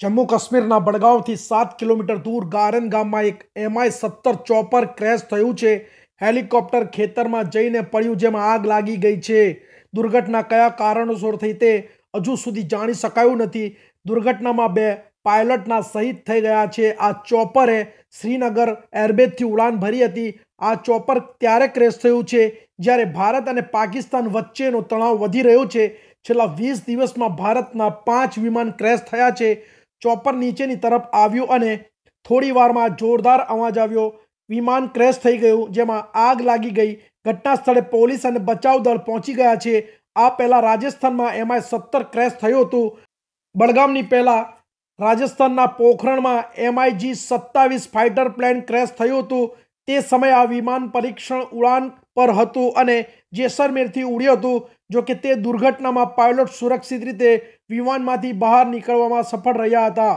જમ્મુ કાશ્મીરના બડગાંવથી સાત કિલોમીટર દૂર ગારન ગામમાં એક એમઆઈ સત્તર ચોપર ક્રેશ થયું છે. હેલિકોપ્ટર ખેતરમાં જઈને પડ્યું જેમાં આગ લાગી ગઈ છે. દુર્ઘટના કયા કારણોસર થઈ તે હજુ સુધી જાણી શકાયું નથી. દુર્ઘટનામાં બે પાયલટના શહીદ થઈ ગયા છે. આ ચોપરે શ્રીનગર એરબેઝથી ઉડાન ભરી હતી. આ ચોપર ત્યારે ક્રેશ થયું છે? જ્યારે ભારત અને પાકિસ્તાન વચ્ચેનો તણાવ વધી રહ્યો છે. છેલ્લા વીસ દિવસમાં ભારતના પાંચ વિમાન ક્રેશ થયા છે. ચોપર નીચેની તરફ આવ્યું અને થોડી વારમાં જોરદાર અવાજ આવ્યો. વિમાન ક્રેશ થઈ ગયું, જેમાં આગ લાગી ગઈ. ઘટના સ્થળે પોલીસ અને બચાવ દળ પહોંચી ગયા છે. આ પહેલાં રાજસ્થાનમાં એમઆઈ સત્તર ક્રેશ થયું હતું. બડગામની પહેલાં રાજસ્થાનના પોખરણમાં એમઆઈજી સત્તાવીસ ફાઇટર પ્લેન ક્રેશ થયું હતું. તે સમયે આ વિમાન પરીક્ષણ ઉડાન પર હતું અને જેસલમેરથી ઉડ્યું હતું, જો કે તે દુર્ઘટનામાં પાયલોટ સુરક્ષિત રીતે વિમાનમાંથી બહાર નીકળવામાં સફળ રહ્યા હતા.